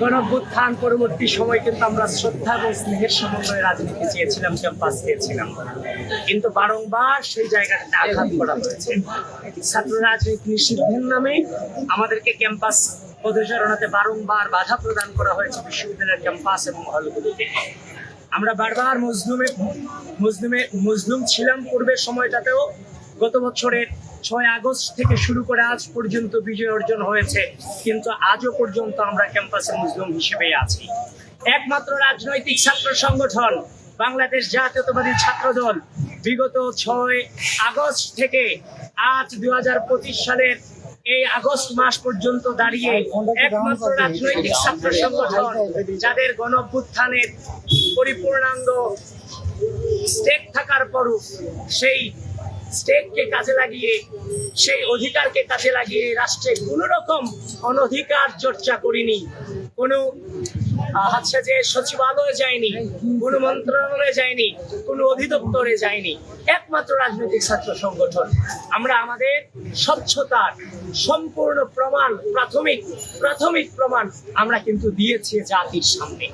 গণভ্যুত্থান পরবর্তী সময় কিন্তু আমরা শ্রদ্ধা এবং স্নেহের সমন্বয়ে রাজনীতি চেয়েছিলাম ক্যাম্পাস চেয়েছিলাম। কিন্তু বারংবার সেই জায়গাটাতে আঘাত করা হয়েছে। ছাত্র রাজনীতি নিষিদ্ধের নামে আমাদেরকে ক্যাম্পাস পদচারণাতে বারংবার বাধা প্রদান করা হয়েছে বিশ্ববিদ্যালয়ের ক্যাম্পাস এবং হলগুলোতে। আমরা বারবার মজলুমে মজলুমে মজলুম ছিলাম পূর্বের সময়টাতেও। গত বছরের ছয় আগস্ট থেকে শুরু করে আজ পর্যন্ত বিজয় অর্জন হয়েছে। কিন্তু আজও পর্যন্ত আমরা ক্যাম্পাসে মুসলিম হিসেবে আছি। একমাত্র রাজনৈতিক ছাত্র সংগঠন বাংলাদেশ জাতীয়তাবাদী ছাত্র দল বিগত ছয় আগস্ট থেকে আজ দু হাজার পঁচিশ সালের এই আগস্ট মাস পর্যন্ত দাঁড়িয়ে একমাত্র রাজনৈতিক ছাত্র সংগঠন যাদের গণ অভ্যুত্থানের পরিপূর্ণাঙ্গ স্টেক থাকার পরও সেই স্টেককে কাজে লাগিয়ে, সেই অধিকারকে কাজে লাগিয়ে রাষ্ট্রে কোনো রকম অনধিকার চর্চা করিনি। কোনো হচ্ছে যে সচিবালয়ে যায়নি, কোনো মন্ত্রণালয়ে যায়নি, কোনো অধিদপ্তরে যায়নি। একমাত্র রাজনৈতিক ছাত্র সংগঠন। আমরা আমাদের স্বচ্ছতার সম্পূর্ণ প্রমাণ, প্রাথমিক প্রাথমিক প্রমাণ আমরা কিন্তু দিয়েছি জাতির সামনে।